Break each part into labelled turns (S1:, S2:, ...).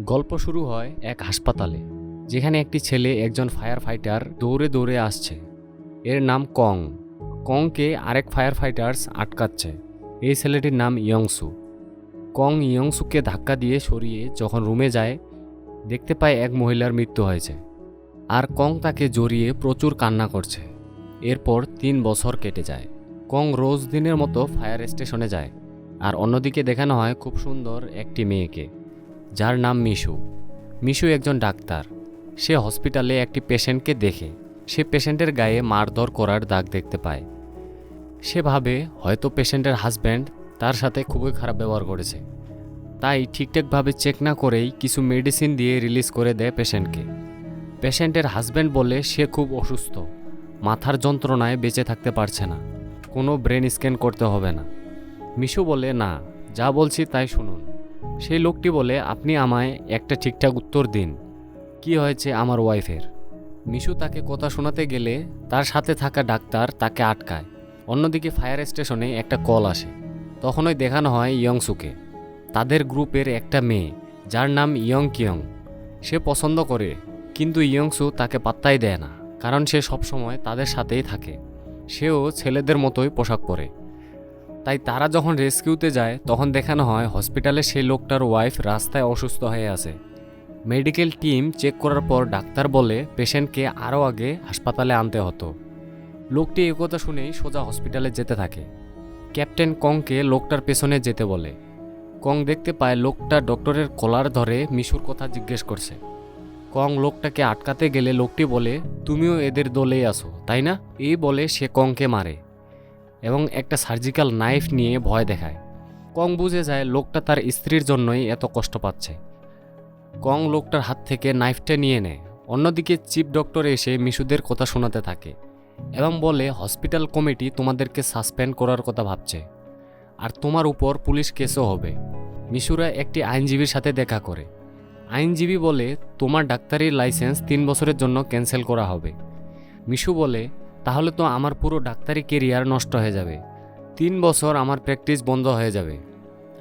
S1: গল্প শুরু হয় এক হাসপাতালে, যেখানে একটি ছেলে একজন ফায়ার ফাইটার দৌড়ে দৌড়ে আসছে। এর নাম কং। কংকে আরেক ফায়ার ফাইটার্স আটকাচ্ছে। এই ছেলেটির নাম ইয়ংসু। কং ইয়ংসুকে ধাক্কা দিয়ে সরিয়ে যখন রুমে যায়, দেখতে পায় এক মহিলার মৃত্যু হয়েছে। আর কং তাকে জড়িয়ে প্রচুর কান্না করছে। এরপর তিন বছর কেটে যায়। কং রোজ দিনের মতো ফায়ার স্টেশনে যায়। আর অন্যদিকে দেখানো হয় খুব সুন্দর একটি মেয়েকে। যার নাম মিশু। মিশু একজন ডাক্তার। সে হসপিটালে একটি পেশেন্টকে দেখে। সে পেশেন্টের গায়ে মারধর করার দাগ দেখতে পায়। সে ভাবে, হয়তো পেশেন্টের হাজব্যান্ড তার সাথে খুবই খারাপ ব্যবহার করেছে। তাই ঠিকঠাকভাবে চেক না করেই কিছু মেডিসিন দিয়ে রিলিজ করে দেয় পেশেন্টকে। পেশেন্টের হাজব্যান্ড বলে সে খুব অসুস্থ। মাথার যন্ত্রণায় বেঁচে থাকতে পারছে না। কোনো ব্রেন স্ক্যান করতে হবে না। মিশু বলে, না, যা বলছি তাই শুনুন। সেই লোকটি বলে, আপনি আমায় একটা ঠিকঠাক উত্তর দিন। কি হয়েছে আমার ওয়াইফের? মিশু তাকে কথা শোনাতে গেলে তার সাথে থাকা ডাক্তার তাকে আটকায়। অন্যদিকে ফায়ার স্টেশনে একটা কল আসে। তখনই দেখানো হয় ইয়ংসুকে। তাদের গ্রুপের একটা মেয়ে, যার নাম ইয়ং কিয়ং। সে পছন্দ করে, কিন্তু ইয়ংসু তাকে পাত্তাই দেয় না, কারণ সে সবসময় তাদের সাথেই থাকে। সেও ছেলেদের মতোই পোশাক পরে। তাই তারা যখন রেস্কিউতে যায়, তখন দেখানো হয় হসপিটালে সেই লোকটার ওয়াইফ রাস্তায় অসুস্থ হয়ে আছে। মেডিকেল টিম চেক করার পর ডাক্তার বলে, পেশেন্টকে আরও আগে হাসপাতালে আনতে হতো। লোকটি একথা শুনেই সোজা হসপিটালে যেতে থাকে। ক্যাপ্টেন কংকে লোকটার পেছনে যেতে বলে। কং দেখতে পায় লোকটা ডক্টরের কলার ধরে মিশুর কথা জিজ্ঞেস করছে। কং লোকটাকে আটকাতে গেলে লোকটি বলে, তুমিও এদের দলেই আসো তাই না? এই বলে সে কংকে মারে। এবং একটা সার্জিক্যাল নাইফ নিয়ে ভয় দেখায়। কং বুঝে যায় লোকটা তার স্ত্রীর জন্যই এত কষ্ট পাচ্ছে। কং লোকটার হাত থেকে নাইফটা নিয়ে নেয়। অন্যদিকে চিফ ডক্টর এসে মিশুদের কথা শোনাতে থাকে এবং বলে, হসপিটাল কমিটি তোমাদেরকে সাসপেন্ড করার কথা ভাবছে। আর তোমার উপর পুলিশ কেসও হবে। মিশুরা একটি আইনজীবীর সাথে দেখা করে। আইনজীবী বলে, তোমার ডাক্তারির লাইসেন্স তিন বছরের জন্য ক্যান্সেল করা হবে। মিশু বলে তাহলে তো আমার পুরো ডাক্তারি কেরিয়ার নষ্ট হয়ে যাবে। তিন বছর আমার প্র্যাকটিস বন্ধ হয়ে যাবে।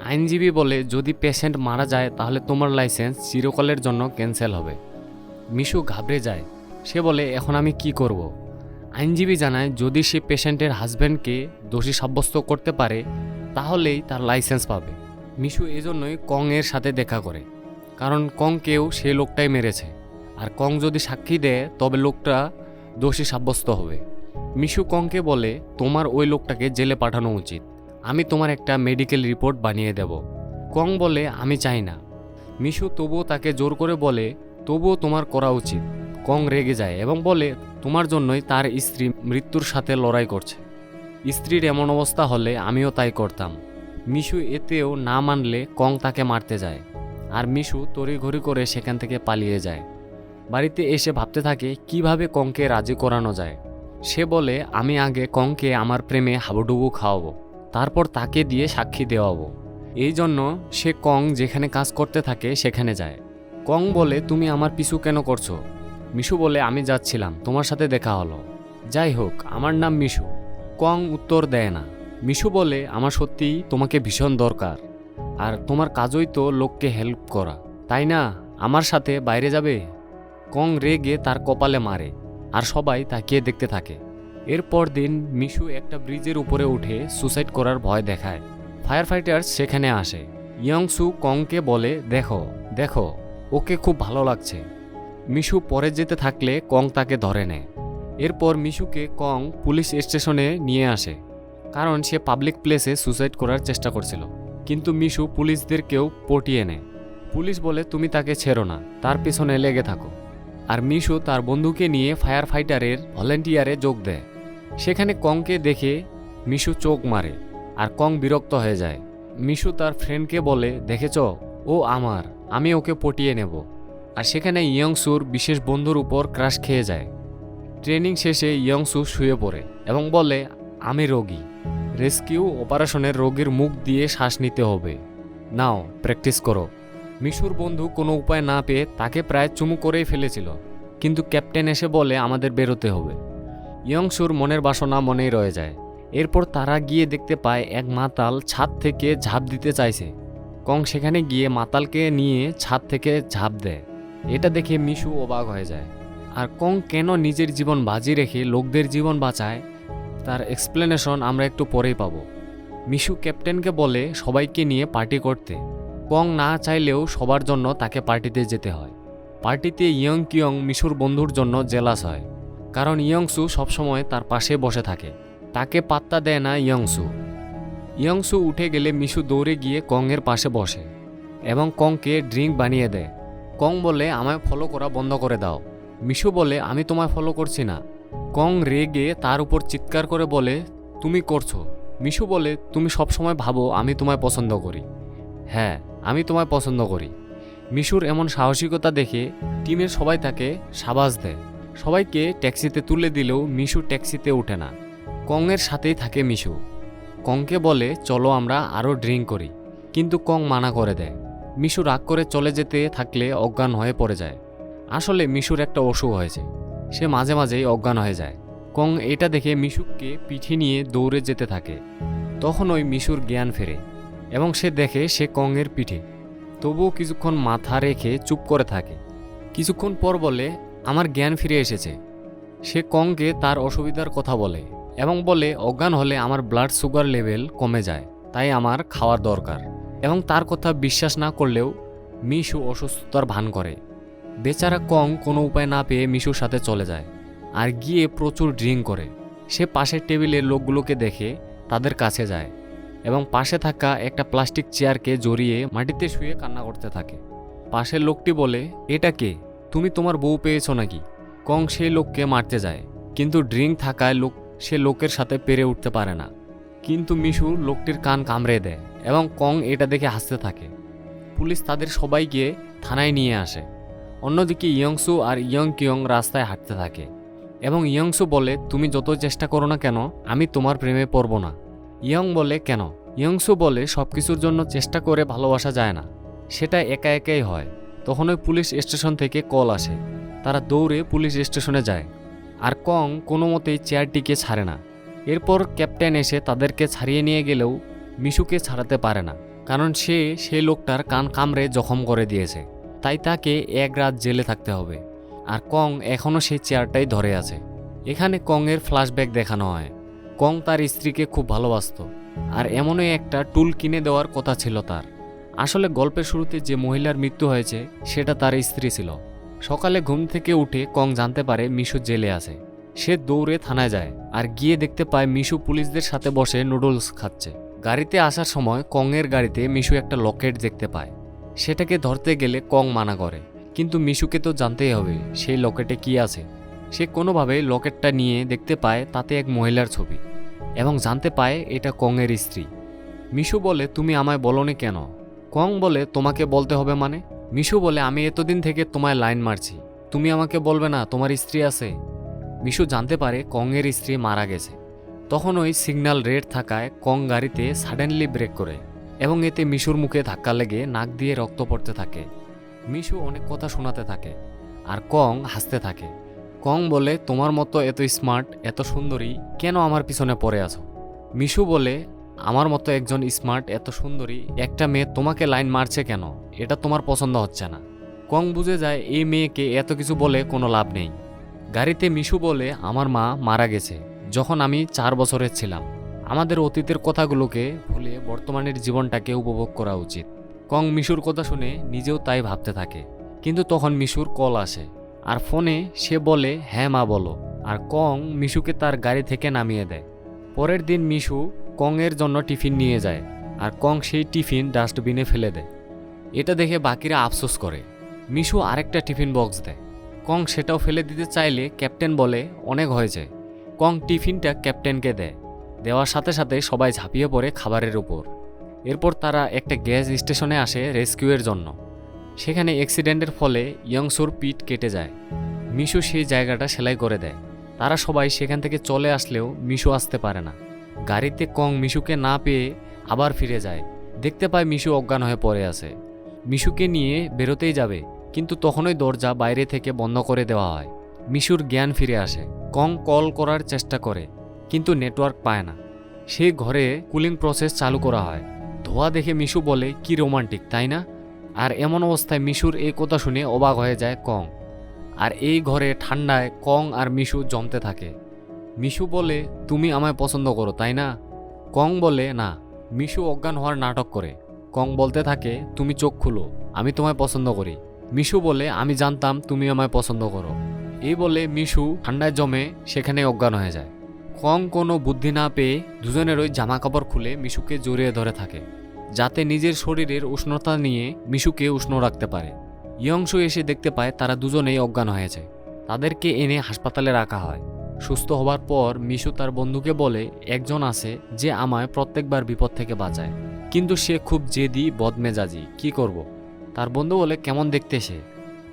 S1: আইনজীবী বলে, যদি পেশেন্ট মারা যায়, তাহলে তোমার লাইসেন্স চিরকালের জন্য ক্যান্সেল হবে। মিশু ঘাবড়ে যায়। সে বলে, এখন আমি কি করব। আইনজীবী জানায়, যদি সে পেশেন্টের হাজব্যান্ডকে দোষী সাব্যস্ত করতে পারে, তাহলেই তার লাইসেন্স পাবে। মিশু এজন্যই কং এর সাথে দেখা করে। কারণ কংকেও সে লোকটাই মেরেছে। আর কং যদি সাক্ষী দেয়, তবে লোকটা দোষী সাব্যস্ত হবে। মিশু কংকে বলে, তোমার ওই লোকটাকে জেলে পাঠানো উচিত। আমি তোমার একটা মেডিকেল রিপোর্ট বানিয়ে দেব। কং বলে, আমি চাই না। মিশু তবুও তাকে জোর করে বলে, তবুও তোমার করা উচিত। কং রেগে যায় এবং বলে, তোমার জন্যই তার স্ত্রী মৃত্যুর সাথে লড়াই করছে। স্ত্রীর এমন অবস্থা হলে আমিও তাই করতাম। মিশু এতেও না মানলে কং তাকে মারতে যায়। আর মিশু তড়িঘড়ি করে সেখান থেকে পালিয়ে যায়। বাড়িতে এসে ভাবতে থাকে, কীভাবে কংকে রাজি করানো যায়। সে বলে, আমি আগে কংকে আমার প্রেমে হাবুডুবু খাওয়াবো, তারপর তাকে দিয়ে সাক্ষী দেওয়াবো। এই জন্য সে কং যেখানে কাজ করতে থাকে সেখানে যায়। কং বলে, তুমি আমার পিছু কেন করছ? মিশু বলে, আমি যাচ্ছিলাম, তোমার সাথে দেখা হলো। যাই হোক, আমার নাম মিশু। কং উত্তর দেয় না। মিশু বলে, আমার সত্যিই তোমাকে ভীষণ দরকার, আর তোমার কাজই তো লোককে হেল্প করা, তাই না? আমার সাথে বাইরে যাবে? কং রেগে তার কপালে মারে। আর সবাই তাকিয়ে দেখতে থাকে। এরপর দিন মিশু একটা ব্রিজের উপরে উঠে সুসাইড করার ভয় দেখায়। ফায়ার ফাইটার্স সেখানে আসে। ইয়ংসু কংকে বলে, দেখো দেখো, ওকে খুব ভালো লাগছে। মিশু পরে যেতে থাকলে কং তাকে ধরে নেয়। এরপর মিশুকে কং পুলিশ স্টেশনে নিয়ে আসে, কারণ সে পাবলিক প্লেসে সুসাইড করার চেষ্টা করছিল। কিন্তু মিশু পুলিশদেরকেও পটিয়ে নেয়। পুলিশ বলে, তুমি তাকে ছেড়ো না, তার পিছনে লেগে থাকো। আর মিশু তার বন্ধুকে নিয়ে ফায়ার ফাইটারের ভলেন্টিয়ারে যোগ দেয়। সেখানে কংকে দেখে মিশু চোখ মারে আর কং বিরক্ত হয়ে যায়। মিশু তার ফ্রেন্ডকে বলে, দেখেছ? ও আমার, আমি ওকে পটিয়ে নেব। আর সেখানে ইয়ংসুর বিশেষ বন্ধুর উপর ক্রাশ খেয়ে যায়। ট্রেনিং শেষে ইয়ংসু শুয়ে পড়ে এবং বলে, আমি রোগী। রেস্কিউ অপারেশনের রোগীর মুখ দিয়ে শ্বাস নিতে হবে। নাও, প্র্যাকটিস করো। মিশুর বন্ধু কোনো উপায় না পেয়ে তাকে প্রায় চুমু করেই ফেলেছিল। কিন্তু ক্যাপ্টেন এসে বলে, আমাদের বেরোতে হবে। ইয়ংসুর মনের বাসনা মনেই রয়ে যায়। এরপর তারা গিয়ে দেখতে পায়, এক মাতাল ছাদ থেকে ঝাঁপ দিতে চাইছে। কং সেখানে গিয়ে মাতালকে নিয়ে ছাদ থেকে ঝাঁপ দেয়। এটা দেখে মিশু অবাক হয়ে যায়। আর কং কেন নিজের জীবন বাজি রেখে লোকদের জীবন বাঁচায়, তার এক্সপ্লেনেশন আমরা একটু পরেই পাবো। মিশু ক্যাপ্টেনকে বলে, সবাইকে নিয়ে পার্টি করতে। কং না চাইলেও সবার জন্য তাকে পার্টিতে যেতে হয়। পার্টিতে ইয়ং কিয়ং মিশুর বন্ধুর জন্য জেলাস হয়, কারণ ইয়ংসু সবসময় তার পাশে বসে থাকে। তাকে পাত্তা দেয় না ইয়ংসু। ইয়ংসু উঠে গেলে মিশু দৌড়ে গিয়ে কংয়ের পাশে বসে এবং কংকে ড্রিঙ্ক বানিয়ে দেয়। কং বলে, আমায় ফলো করা বন্ধ করে দাও। মিশু বলে, আমি তোমায় ফলো করছি না। কং রেগে তার উপর চিৎকার করে বলে, তুমি করছ। মিশু বলে, তুমি সবসময় ভাবো আমি তোমায় পছন্দ করি। হ্যাঁ। আমি তোমায় পছন্দ করি। মিশুর এমন সাহসিকতা দেখে টিমের সবাই তাকে সাবাস দেয়। সবাইকে ট্যাক্সিতে তুলে দিলেও মিশু ট্যাক্সিতে ওঠে না। কংয়ের সাথেই থাকে মিশু। কংকে বলে, চলো আমরা আরও ড্রিঙ্ক করি। কিন্তু কং মানা করে দেয়। মিশু রাগ করে চলে যেতে থাকলে অজ্ঞান হয়ে পড়ে যায়। আসলে মিশুর একটা অসুখ হয়েছে। সে মাঝে মাঝেই অজ্ঞান হয়ে যায়। কং এটা দেখে মিশুককে পিঠে নিয়ে দৌড়ে যেতে থাকে। তখন ওই মিশুর জ্ঞান ফেরে। এবং সে দেখে সে কংয়ের পিঠে। তবুও কিছুক্ষণ মাথা রেখে চুপ করে থাকে। কিছুক্ষণ পর বলে, আমার জ্ঞান ফিরে এসেছে। সে কংকে তার অসুবিধার কথা বলে এবং বলে, অজ্ঞান হলে আমার ব্লাড সুগার লেভেল কমে যায়, তাই আমার খাওয়ার দরকার। এবং তার কথা বিশ্বাস না করলেও মিশু অসুস্থতার ভান করে। বেচারা কং কোনো উপায় না পেয়ে মিশুর সাথে চলে যায় আর গিয়ে প্রচুর ড্রিঙ্ক করে। সে পাশের টেবিলে লোকগুলোকে দেখে তাদের কাছে যায়। এবং পাশে থাকা একটা প্লাস্টিক চেয়ারকে জড়িয়ে মাটিতে শুয়ে কান্না করতে থাকে। পাশের লোকটি বলে, এটা কে? তুমি তোমার বউ পেয়েছ নাকি? কং সেই লোককে মারতে যায়। কিন্তু ড্রিঙ্ক থাকায় লোক, সে লোকের সাথে পেরে উঠতে পারে না। কিন্তু মিশু লোকটির কান কামড়ে দেয় এবং কং এটা দেখে হাসতে থাকে। পুলিশ তাদের সবাইকে থানায় নিয়ে আসে। অন্যদিকে ইয়ংসু আর ইয়ং কিয়ং রাস্তায় হাঁটতে থাকে। এবং ইয়ংসু বলে, তুমি যত চেষ্টা করো না কেন, আমি তোমার প্রেমে পড়ব না। ইয়ং বলে কেন? ইয়ংসু বলে সব কিছুর জন্য চেষ্টা করে ভালোবাসা যায় না। সেটা একা একাই হয়। তখন ওই পুলিশ স্টেশন থেকে কল আসে। তারা দৌড়ে পুলিশ স্টেশনে যায়। আর কং কোনো মতেই চেয়ারটিকে ছাড়ে না। এরপর ক্যাপ্টেন এসে তাদেরকে ছাড়িয়ে নিয়ে গেলেও মিশুকে ছাড়াতে পারে না। কারণ সে সেই লোকটার কান কামড়ে জখম করে দিয়েছে। তাই তাকে এক রাত জেলে থাকতে হবে। আর কং এখনও সেই চেয়ারটাই ধরে আছে। এখানে কংয়ের ফ্ল্যাশব্যাক দেখানো হয়। কং তার স্ত্রীকে খুব ভালোবাসত, আর এমনই একটা টুল কিনে দেওয়ার কথা ছিল তার। আসলে গল্পের শুরুতে যে মহিলার মৃত্যু হয়েছে, সেটা তার স্ত্রী ছিল। সকালে ঘুম থেকে উঠে কং জানতে পারে মিশু জেলে আছে। সে দৌড়ে থানায় যায়, আর গিয়ে দেখতে পায় মিশু পুলিশদের সাথে বসে নুডলস খাচ্ছে। গাড়িতে আসার সময় কংয়ের গাড়িতে মিশু একটা লকেট দেখতে পায়। সেটাকে ধরতে গেলে কং মানা করে, কিন্তু মিশুকে তো জানতেই হবে, সেই লকেটে কি আছে। সে কোনোভাবে লকেটটা নিয়ে দেখতে পায় তাতে এক মহিলার ছবি এবং জানতে পায় এটা কংয়ের স্ত্রী। মিশু বলে, তুমি আমায় বলনি কেন? কং বলে, তোমাকে বলতে হবে মানে? মিশু বলে, আমি এতদিন থেকে তোমায় লাইন মারছি। তুমি আমাকে বলবে না, তোমার স্ত্রী আছে? মিশু জানতে পারে কংয়ের স্ত্রী মারা গেছে। তখন ওই সিগন্যাল রেড থাকায় কং গাড়িতে সাডেনলি ব্রেক করে এবং এতে মিশুর মুখে ধাক্কা লেগে নাক দিয়ে রক্ত পড়তে থাকে। মিশু অনেক কথা শোনাতে থাকে আর কং হাসতে থাকে। কং বলে, তোমার মতো এত স্মার্ট, এত সুন্দরী কেন আমার পিছনে পড়ে আছো? মিশু বলে, আমার মতো একজন স্মার্ট, এত সুন্দরী একটা মেয়ে তোমাকে লাইন মারছে কেন? এটা তোমার পছন্দ হচ্ছে না। কং বুঝে যায়, এই মেয়েকে এত কিছু বলে কোনো লাভ নেই। গাড়িতে মিশু বলে, আমার মা মারা গেছে যখন আমি চার বছরের ছিলাম। আমাদের অতীতের কথাগুলোকে ভুলে বর্তমানের জীবনটাকে উপভোগ করা উচিত। কং মিশুর কথা শুনে নিজেও তাই ভাবতে থাকে। কিন্তু তখন মিশুর কল আসে। আর ফোনে সে বলে হ্যাঁ মা, বলো। আর কং মিশুকে তার গাড়ি থেকে নামিয়ে দেয়। পরের দিন মিশু কংয়ের জন্য টিফিন নিয়ে যায় আর কং সেই টিফিন ডাস্টবিনে ফেলে দেয়। এটা দেখে বাকিরা আফসোস করে। মিশু আরেকটা টিফিন বক্স দেয়। কং সেটাও ফেলে দিতে চাইলে ক্যাপ্টেন বলে, অনেক হয়েছে। কং টিফিনটা ক্যাপ্টেনকে দেয়। দেওয়ার সাথে সাথে সবাই ঝাঁপিয়ে পড়ে খাবারের উপর। এরপর তারা একটা গ্যাস স্টেশনে আসে রেস্কিউয়ের জন্য। সেখানে অ্যাক্সিডেন্টের ফলে ইয়ংসুর পিঠ কেটে যায়। মিশু সেই জায়গাটা সেলাই করে দেয়। তারা সবাই সেখান থেকে চলে আসলেও মিশু আসতে পারে না। গাড়িতে কং মিশুকে না পেয়ে আবার ফিরে যায়। দেখতে পায় মিশু অজ্ঞান হয়ে পড়ে আছে। মিশুকে নিয়ে বেরোতেই যাবে, কিন্তু তখনই দরজা বাইরে থেকে বন্ধ করে দেওয়া হয়। মিশুর জ্ঞান ফিরে আসে। কং কল করার চেষ্টা করে, কিন্তু নেটওয়ার্ক পায় না। সেই ঘরে কুলিং প্রসেস চালু করা হয়। ধোয়া দেখে মিশু বলে, কি রোমান্টিক, তাই না? আর এমন অবস্থায় মিশুর এই কথা শুনে অবাক হয়ে যায় কং। আর এই ঘরে ঠান্ডায় কং আর মিশু জমতে থাকে। মিশু বলে, তুমি আমায় পছন্দ করো, তাই না? কং বলে, না। মিশু অজ্ঞান হওয়ার নাটক করে। কং বলতে থাকে, তুমি চোখ খুলো, আমি তোমায় পছন্দ করি। মিশু বলে, আমি জানতাম তুমি আমায় পছন্দ করো। এই বলে মিশু ঠান্ডায় জমে, সেখানে অজ্ঞান হয়ে যায়। কং কোনো বুদ্ধি না পেয়ে দুজনেরই জামা কাপড় খুলে মিশুকে জড়িয়ে ধরে থাকে। যাতে নিজের শরীরের উষ্ণতা নিয়ে মিশুকে উষ্ণ রাখতে পারে। ইয়ংশু এসে দেখতে পায় তারা দুজনেই অজ্ঞান হয়েছে। তাদেরকে এনে হাসপাতালে রাখা হয়। সুস্থ হবার পর মিশু তার বন্ধুকে বলে, একজন আছে যে আমায় প্রত্যেকবার বিপদ থেকে বাঁচায়। কিন্তু সে খুব জেদি, বদমেজাজি, কি করব। তার বন্ধু বলে, কেমন দেখতে সে?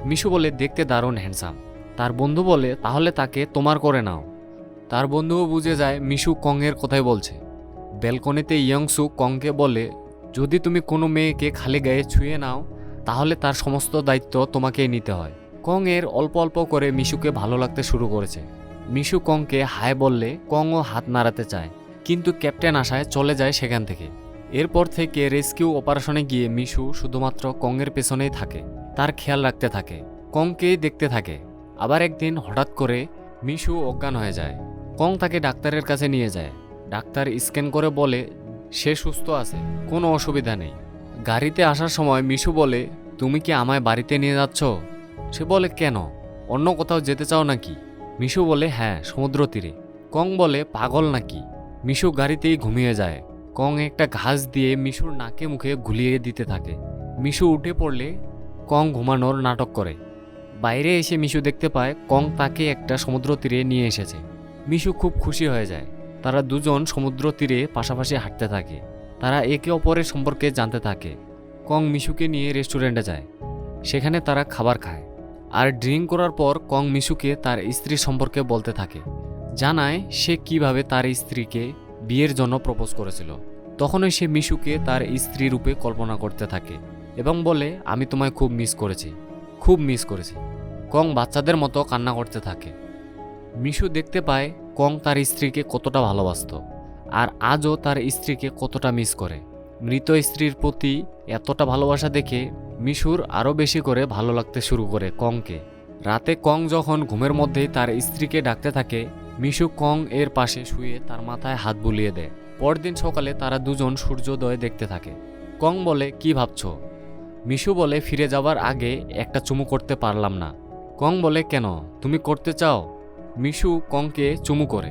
S1: মিশু বলে, দেখতে দারুণ হ্যান্ডসাম। তার বন্ধু বলে, তাহলে তাকে তোমার করে নাও। তার বন্ধুও বুঝে যায়, মিশু কংয়ের কথাই বলছে। ব্যালকনিতে ইয়ংসু কংকে বলে যদি তুমি কোনো মেয়েকে খালি গায়ে ছুঁয়ে নাও, তাহলে তার সমস্ত দায়িত্ব তোমাকেই নিতে হয়। কং এর অল্প অল্প করে মিশুকে ভালো লাগতে শুরু করেছে। মিশু কংকে হায় বললে কংও হাত নাড়াতে চায়, কিন্তু ক্যাপ্টেন আসায় চলে যায় সেখান থেকে। এরপর থেকে রেস্কিউ অপারেশনে গিয়ে মিশু শুধুমাত্র কংয়ের পেছনেই থাকে, তার খেয়াল রাখতে থাকে, কংকেই দেখতে থাকে। আবার একদিন হঠাৎ করে মিশু অজ্ঞান হয়ে যায়। কং তাকে ডাক্তারের কাছে নিয়ে যায়। ডাক্তার স্ক্যান করে বলে সে সুস্থ আছে, কোনো অসুবিধা নেই। গাড়িতে আসার সময় মিশু বলে, তুমি কি আমায় বাড়িতে নিয়ে যাচ্ছ? সে বলে, কেন? অন্য কোথাও যেতে চাও নাকি? মিশু বলে হ্যাঁ সমুদ্র তীরে। কং বলে, পাগল নাকি? মিশু গাড়িতেই ঘুমিয়ে যায়। কং একটা ঘাস দিয়ে মিশুর নাকে মুখে ঘুলিয়ে দিতে থাকে। মিশু উঠে পড়লে কং ঘুমানোর নাটক করে। বাইরে এসে মিশু দেখতে পায়, কং তাকে একটা সমুদ্র তীরে নিয়ে এসেছে। মিশু খুব খুশি হয়ে যায়। তারা দুজন সমুদ্র তীরে পাশাপাশি হাঁটতে থাকে। তারা একে অপরের সম্পর্কে জানতে থাকে। কং মিশুকে নিয়ে রেস্টুরেন্টে যায়। সেখানে তারা খাবার খায়। আর ড্রিঙ্ক করার পর কং মিশুকে তার স্ত্রী সম্পর্কে বলতে থাকে। জানায় সে কীভাবে তার স্ত্রীকে বিয়ের জন্য প্রপোজ করেছিল। তখনই সে মিশুকে তার স্ত্রী রূপে কল্পনা করতে থাকে এবং বলে, আমি তোমায় খুব মিস করেছি। খুব মিস করেছি। কং বাচ্চাদের মতো কান্না করতে থাকে। মিশু দেখতে পায় কং তার স্ত্রীকে কতটা ভালোবাসত, আর আজও তার স্ত্রীকে কতটা মিস করে। মৃত স্ত্রীর প্রতি এতটা ভালোবাসা দেখে মিশুর আরও বেশি করে ভালো লাগতে শুরু করে কংকে। রাতে কং যখন ঘুমের মধ্যেই তার স্ত্রীকে ডাকতে থাকে, মিশু কং এর পাশে শুয়ে তার মাথায় হাত বুলিয়ে দেয়। পরদিন সকালে তারা দুজন সূর্যোদয় দেখতে থাকে। কং বলে, কি ভাবছ? মিশু বলে, ফিরে যাবার আগে একটা চুমু করতে পারলাম না। কং বলে, কেন? তুমি করতে চাও? মিশু কংকে চুমু করে।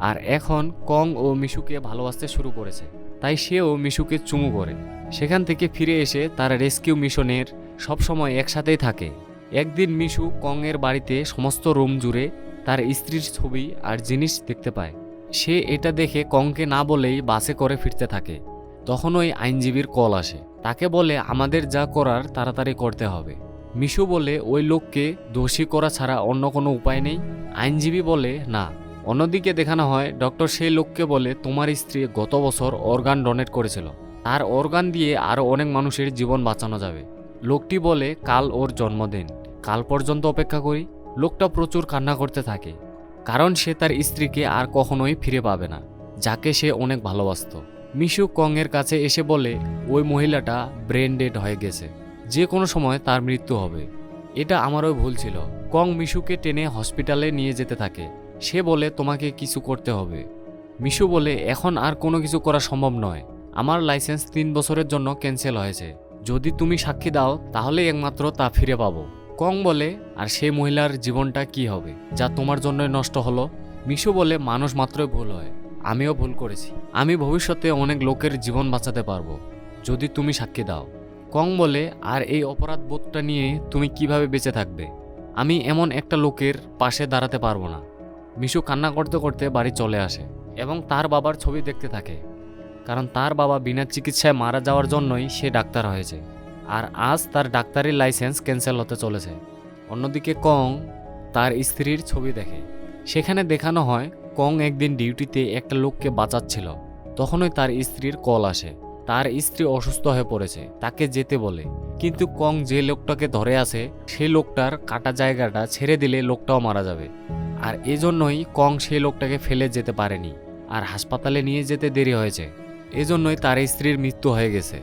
S1: আর এখন কং ও মিশুকে ভালোবাসতে শুরু করেছে। তাই সেও মিশুকে চুমু করে। সেখান থেকে ফিরে এসে তার রেস্কিউ মিশনের সবসময় একসাথেই থাকে। একদিন মিশু কং এর বাড়িতে সমস্ত রুম জুড়ে তার স্ত্রীর ছবি আর জিনিস দেখতে পায়। সে এটা দেখে কংকে না বলেই বাসে করে ফিরতে থাকে। তখন ওই আইনজীবীর কল আসে। তাকে বলে, আমাদের যা করার তাড়াতাড়ি করতে হবে। মিশু বলে, ওই লোককে দোষী করা ছাড়া অন্য কোনো উপায় নেই? আইনজীবী বলে, না। অন্যদিকে দেখানো হয়, ডক্টর সেই লোককে বলে, তোমার স্ত্রী গত বছর অর্গান ডোনেট করেছিল। তার অর্গান দিয়ে আরও অনেক মানুষের জীবন বাঁচানো যাবে। লোকটি বলে, কাল ওর জন্মদিন। কাল পর্যন্ত অপেক্ষা করি। লোকটা প্রচুর কান্না করতে থাকে, কারণ সে তার স্ত্রীকে আর কখনোই ফিরে পাবে না, যাকে সে অনেক ভালোবাসত। মিশু কংয়ের কাছে এসে বলে, ওই মহিলাটা ব্রেন ডেড হয়ে গেছে। যে কোনো সময় তার মৃত্যু হবে। এটা আমারও ভুল ছিল। কং মিশুকে টেনে হসপিটালে নিয়ে যেতে থাকে। সে বলে, তোমাকে কিছু করতে হবে। মিশু বলে, এখন আর কোনো কিছু করা সম্ভব নয়। আমার লাইসেন্স তিন বছরের জন্য ক্যান্সেল হয়েছে। যদি তুমি সাক্ষী দাও, তাহলে একমাত্র তা ফিরে পাবো। কং বলে, আর সেই মহিলার জীবনটা কি হবে? যা তোমার জন্যই নষ্ট হলো? মিশু বলে, মানুষ মাত্রই ভুল হয়। আমিও ভুল করেছি। আমি ভবিষ্যতে অনেক লোকের জীবন বাঁচাতে পারব। যদি তুমি সাক্ষী দাও। কং বলে, আর এই অপরাধ বোধটা নিয়ে তুমি কীভাবে বেঁচে থাকবে? আমি এমন একটা লোকের পাশে দাঁড়াতে পারব না। মিশু কান্না করতে করতে বাড়ি চলে আসে এবং তার বাবার ছবি দেখতে থাকে, কারণ তার বাবা বিনা চিকিৎসায় মারা যাওয়ার জন্যই সে ডাক্তার হয়েছে আর আজ তার ডাক্তারি লাইসেন্স ক্যান্সেল হতে চলেছে। অন্যদিকে কং তার স্ত্রীর ছবি দেখে। সেখানে দেখানো হয়, কং একদিন ডিউটিতে একটা লোককে বাঁচাচ্ছিল। তখনই তার স্ত্রীর কল আসে। তার স্ত্রী অসুস্থ হয়ে পড়েছে, তাকে যেতে বলে। কিন্তু কং যে লোকটাকে ধরে আছে, সে লোকটার কাটা জায়গাটা ছেড়ে দিলে লোকটাও মারা যাবে। আর এজন্যই কং সেই লোকটাকে ফেলে যেতে পারেনি আর হাসপাতালে নিয়ে যেতে দেরি হয়েছে। এজন্যই তার স্ত্রীর মৃত্যু হয়ে গেছে।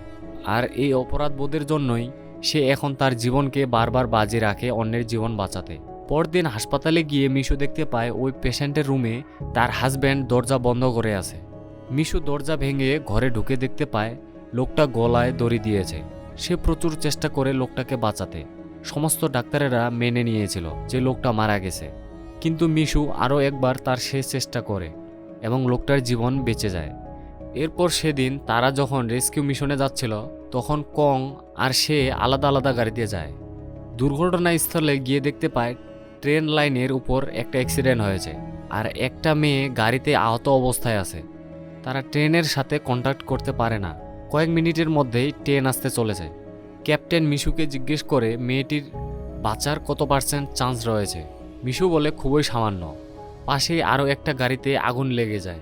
S1: আর এই অপরাধ বোধের জন্যই সে এখন তার জীবনকে বারবার বাজি রাখে অন্যের জীবন বাঁচাতে। পরদিন হাসপাতালে গিয়ে মিশু দেখতে পায় ওই পেশেন্টের রুমে তার হাজব্যান্ড দরজা বন্ধ করে আছে। মিশু দরজা ভেঙে ঘরে ঢুকে দেখতে পায় লোকটা গলায় দড়ি দিয়েছে। সে প্রচুর চেষ্টা করে লোকটাকে বাঁচাতে। সমস্ত ডাক্তারেরা মেনে নিয়েছিল যে লোকটা মারা গেছে। কিন্তু মিশু আরও একবার তার শেষ চেষ্টা করে এবং লোকটার জীবন বেঁচে যায়। এরপর সেদিন তারা যখন রেস্কিউ মিশনে যাচ্ছিল, তখন কং আর সে আলাদা আলাদা গাড়িতে যায়। দুর্ঘটনাস্থলে গিয়ে দেখতে পায়, ট্রেন লাইনের উপর একটা অ্যাক্সিডেন্ট হয়েছে আর একটা মেয়ে গাড়িতে আহত অবস্থায় আছে। তারা ট্রেনের সাথে কন্ট্যাক্ট করতে পারে না। কয়েক মিনিটের মধ্যেই ট্রেন আসতে চলেছে। ক্যাপ্টেন মিশুকে জিজ্ঞেস করে মেয়েটির বাঁচার কত পার্সেন্ট চান্স রয়েছে? মিশু বলে, খুবই সামান্য। পাশেই আরও একটা গাড়িতে আগুন লেগে যায়।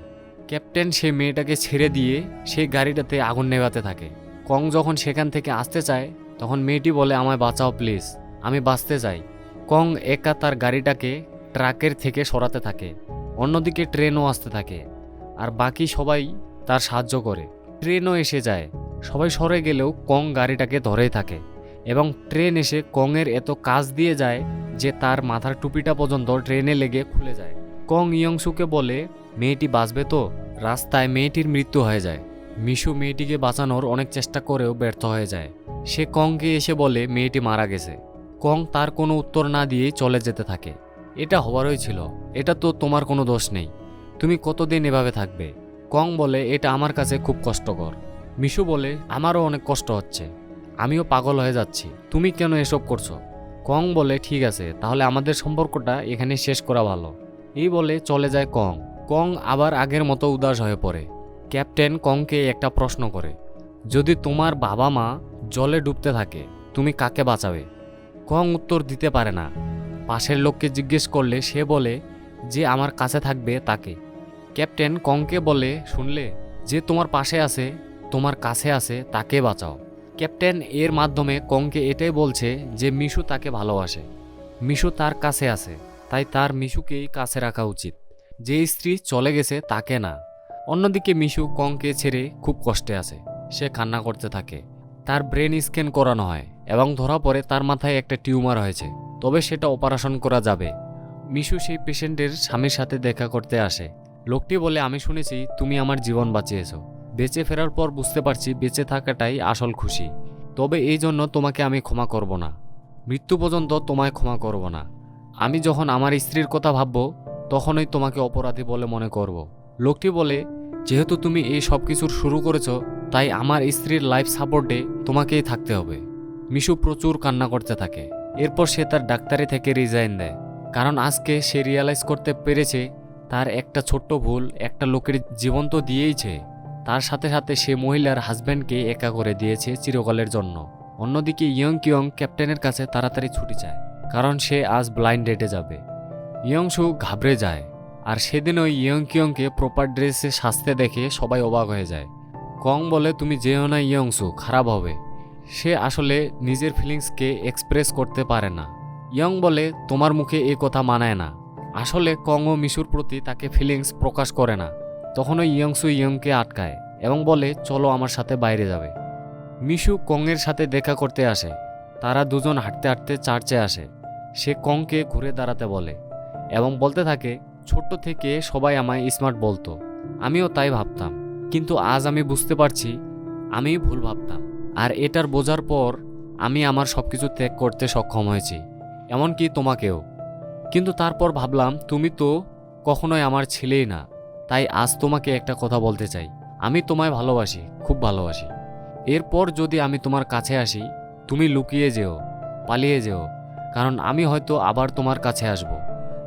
S1: ক্যাপ্টেন সেই মেয়েটাকে ছেড়ে দিয়ে সেই গাড়িটাতে আগুন নেভাতে থাকে। কং যখন সেখান থেকে আসতে চায়, তখন মেয়েটি বলে, আমায় বাঁচাও প্লিজ, আমি বাঁচতে চাই। কং একা তার গাড়িটাকে ট্রাকের থেকে সরাতে থাকে। অন্যদিকে ট্রেনও আসতে থাকে। আর বাকি সবাই তার সাহায্য করে। ট্রেনও এসে যায়। সবাই সরে গেলেও কং গাড়িটাকে ধরেই থাকে এবং ট্রেন এসে কংয়ের এত কাজ দিয়ে যায় যে তার মাথার টুপিটা পর্যন্ত ট্রেনে লেগে খুলে যায়। কং ইয়ংসুকে বলে, মেয়েটি বাঁচবে তো? রাস্তায় মেয়েটির মৃত্যু হয়ে যায়। মিশু মেয়েটিকে বাঁচানোর অনেক চেষ্টা করেও ব্যর্থ হয়ে যায়। সে কংকে এসে বলে, মেয়েটি মারা গেছে। কং তার কোনো উত্তর না দিয়েই চলে যেতে থাকে। এটা হওয়ারই ছিল। এটা তো তোমার কোনো দোষ নেই। তুমি কতদিন এভাবে থাকবে? কং বলে, এটা আমার কাছে খুব কষ্টকর। মিশু বলে, আমারও অনেক কষ্ট হচ্ছে। আমিও পাগল হয়ে যাচ্ছি। তুমি কেন এসব করছ? কং বলে, ঠিক আছে, তাহলে আমাদের সম্পর্কটা এখানে শেষ করা ভালো। এই বলে চলে যায় কং। কং আবার আগের মতো উদাস হয়ে পড়ে। ক্যাপ্টেন কংকে একটা প্রশ্ন করে, যদি তোমার বাবা মা জলে ডুবতে থাকে, তুমি কাকে বাঁচাবে? কং উত্তর দিতে পারে না। পাশের লোককে জিজ্ঞেস করলে সে বলে, যে আমার কাছে থাকবে তাকে। ক্যাপ্টেন কংকে বলে, শুনলে? যে তোমার পাশে আছে, তোমার কাছে আছে, তাকে বাঁচাও। ক্যাপ্টেন এর মাধ্যমে কংকে এটাই বলছে যে মিশু তাকে ভালোবাসে। মিশু তার কাছে আছে, তাই তার মিশুকেই কাছে রাখা উচিত। যে স্ত্রী চলে গেছে, তাকে না। অন্যদিকে মিশু কংকে ছেড়ে খুব কষ্টে আছে। সে কান্না করতে থাকে। তার ব্রেন স্ক্যান করানো হয় এবং ধরা পড়ে তার মাথায় একটা টিউমার হয়েছে। তবে সেটা অপারেশন করা যাবে। মিশু সেই পেশেন্টের স্বামীর সাথে দেখা করতে আসে। লোকটি বলে, আমি শুনেছি তুমি আমার জীবন বাঁচিয়েছো। বেঁচে ফেরার পর বুঝতে পারছি বেঁচে থাকাটাই আসল খুশি। তবে এই জন্য তোমাকে আমি ক্ষমা করব না। মৃত্যু পর্যন্ত তোমায় ক্ষমা করব না। আমি যখন আমার স্ত্রীর কথা ভাববো, তখনই তোমাকে অপরাধী বলে মনে করব। লোকটি বলে, যেহেতু তুমি এই সব কিছুর শুরু করেছ, তাই আমার স্ত্রীর লাইফ সাপোর্টে তোমাকেই থাকতে হবে। মিশু প্রচুর কান্না করতে থাকে। এরপর সে তার ডাক্তারি থেকে রিজাইন দেয়। কারণ আজকে সে রিয়ালাইজ করতে পেরেছে তার একটা ছোট্ট ভুল একটা লোকের জীবন তো দিয়েইছে। তার সাথে সাথে সে মহিলার হাজব্যান্ডকে একা করে দিয়েছে চিরকালের জন্য। অন্যদিকে ইয়ং কিয়ং ক্যাপ্টেনের কাছে তাড়াতাড়ি ছুটি চায়, কারণ সে আজ ব্লাইন্ড ডেটে যাবে। ইয়ংসু ঘাবড়ে যায়, আর সেদিন ওই ইয়ং কিয়ংকে প্রপার ড্রেসে সাজতে দেখে সবাই অবাক হয়ে যায়। কং বলে, তুমি যেও না ইয়ংসু, খারাপ হবে। সে আসলে নিজের ফিলিংসকে এক্সপ্রেস করতে পারে না। ইয়ং বলে, তোমার মুখে এ কথা মানায় না। আসলে কং ও মিশুর প্রতি তাকে ফিলিংস প্রকাশ করে না। তখনও ইয়ংসু ইয়ংকে আটকায় এবং বলে, চলো আমার সাথে বাইরে যাবে। মিশু কংয়ের সাথে দেখা করতে আসে। তারা দুজন হাঁটতে হাঁটতে চার্চে আসে। সে কংকে ঘুরে দাঁড়াতে বলে এবং বলতে থাকে, ছোট্ট থেকে সবাই আমায় স্মার্ট বলতো। আমিও তাই ভাবতাম। কিন্তু আজ আমি বুঝতে পারছি আমি ভুল ভাবতাম। আর এটার বোঝার পর আমি আমার সব কিছু ত্যাগ করতে সক্ষম হয়েছি। এমনকি তোমাকেও। কিন্তু তারপর ভাবলাম, তুমি তো কখনোই আমার ছেলেই না, তাই আজ তোমাকে একটা কথা বলতে চাই। আমি তোমায় ভালোবাসি, খুব ভালোবাসি। এরপর যদি আমি তোমার কাছে আসি, তুমি লুকিয়ে যেও, পালিয়ে যেও, কারণ আমি হয়তো আবার তোমার কাছে আসব।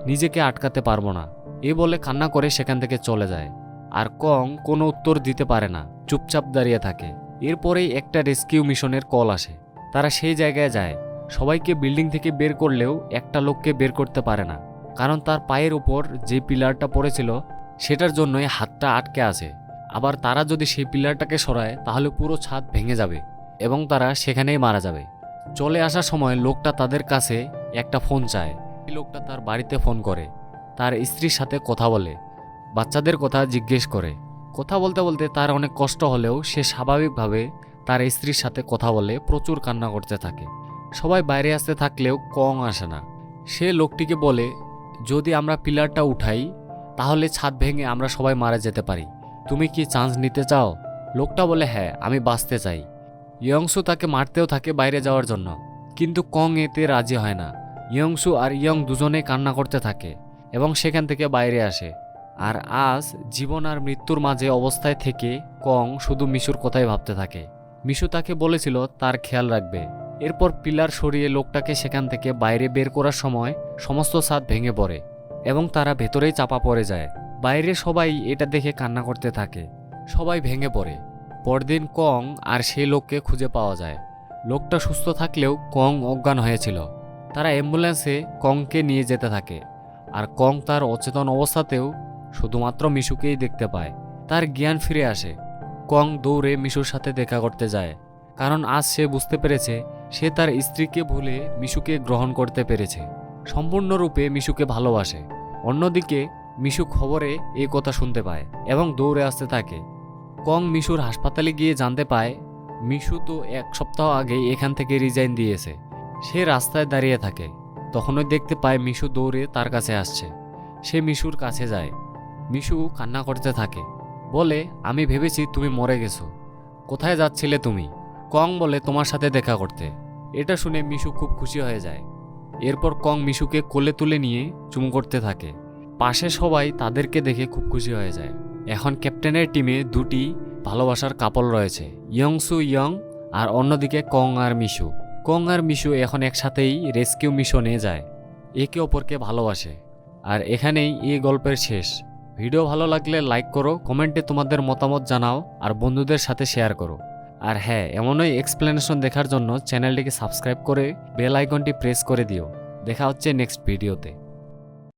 S1: নিজেকে আটকাতে পারব না। এ বলে কান্না করে সেখান থেকে চলে যায়। আর কং কোনো উত্তর দিতে পারে না, চুপচাপ দাঁড়িয়ে থাকে। এরপরেই একটা রেস্কিউ মিশনের কল আসে। তারা সেই জায়গায় যায়। সবাইকে বিল্ডিং থেকে বের করলেও একটা লোককে বের করতে পারে না, কারণ তার পায়ের ওপর যে পিলারটা পড়েছিল, সেটার জন্যই হাতটা আটকে আছে। আবার তারা যদি সেই পিলারটাকে সরায়, তাহলে পুরো ছাদ ভেঙে যাবে এবং তারা সেখানেই মারা যাবে। চলে আসার সময় লোকটা তাদের কাছে একটা ফোন চায়। লোকটা তার বাড়িতে ফোন করে। তার স্ত্রীর সাথে কথা বলে। বাচ্চাদের কথা জিজ্ঞেস করে। কথা বলতে বলতে তার অনেক কষ্ট হলেও সে স্বাভাবিকভাবে তার স্ত্রীর সাথে কথা বলে, প্রচুর কান্না করতে থাকে। সবাই বাইরে আসতে থাকলেও কং আসে না। সে লোকটিকে বলে, যদি আমরা পিলারটা উঠাই, তাহলে ছাদ ভেঙে আমরা সবাই মারা যেতে পারি। তুমি কি চান্স নিতে চাও? লোকটা বলে হ্যাঁ আমি বাঁচতে চাই। ইয়ংসু তাকে মারতেও থাকে বাইরে যাওয়ার জন্য। কিন্তু কং এতে রাজি হয় না। ইয়ংসু আর ইয়ং দুজনেই কান্না করতে থাকে এবং সেখান থেকে বাইরে আসে। আর আজ জীবন আর মৃত্যুর মাঝে অবস্থায় থেকে কং শুধু মিশুর কথাই ভাবতে থাকে। মিশু তাকে বলেছিল, তার খেয়াল রাখবে। এরপর পিলার সরিয়ে লোকটাকে সেখান থেকে বাইরে বের করার সময় সমস্ত ছাদ ভেঙে পড়ে এবং তারা ভেতরেই চাপা পড়ে যায়। বাইরে সবাই এটা দেখে কান্না করতে থাকে। সবাই ভেঙে পড়ে। পরদিন কং আর সেই লোককে খুঁজে পাওয়া যায়। লোকটা সুস্থ থাকলেও কং অজ্ঞান হয়েছিল। তারা অ্যাম্বুলেন্সে কংকে নিয়ে যেতে থাকে। আর কং তার অচেতন অবস্থাতেও শুধুমাত্র মিশুকেই দেখতে পায়। তার জ্ঞান ফিরে আসে। কং দৌড়ে মিশুর সাথে দেখা করতে যায়। কারণ আজ সে বুঝতে পেরেছে সে তার স্ত্রীকে ভুলে মিশুকে গ্রহণ করতে পেরেছে। সম্পূর্ণরূপে মিশুকে ভালোবাসে। অন্যদিকে, মিশু খবরে এই কথা শুনতে পায় এবং দৌড়ে আসতে থাকে। কং মিশুর হাসপাতালে গিয়ে জানতে পায়, মিশু তো এক সপ্তাহ আগে এখান থেকে রিজাইন দিয়েছে। সে রাস্তায় দাঁড়িয়ে থাকে। তখনই দেখতে পায় মিশু দৌড়ে তার কাছে আসছে। সে মিশুর কাছে যায়। মিশু কান্না করতে থাকে। বলে, আমি ভেবেছি তুমি মরে গেছো। কোথায় যাচ্ছিলে তুমি? কং বলে, তোমার সাথে দেখা করতে। এটা শুনে মিশু খুব খুশি হয়ে যায়। এরপর কং মিশুকে কোলে তুলে নিয়ে চুমু করতে থাকে। পাশে সবাই তাদেরকে দেখে খুব খুশি হয়ে যায়। এখন ক্যাপ্টেনের টিমে দুটি ভালোবাসার কাপল রয়েছে, ইয়ংসু ইয়ং আর অন্যদিকে কং আর মিশু। কং আর মিশু এখন একসাথেই রেস্কিউ মিশনে যায়। একে অপরকে ভালোবাসে। আর এখানেই এই গল্পের শেষ। ভিডিও ভালো লাগলে লাইক করো, কমেন্টে তোমাদের মতামত জানাও আর বন্ধুদের সাথে শেয়ার করো। আর হ্যাঁ এমনই এক্সপ্লেনেশন দেখার জন্য চ্যানেলটিকে সাবস্ক্রাইব করে বেল আইকনটি প্রেস করে দিও। দেখা হচ্ছে নেক্সট ভিডিওতে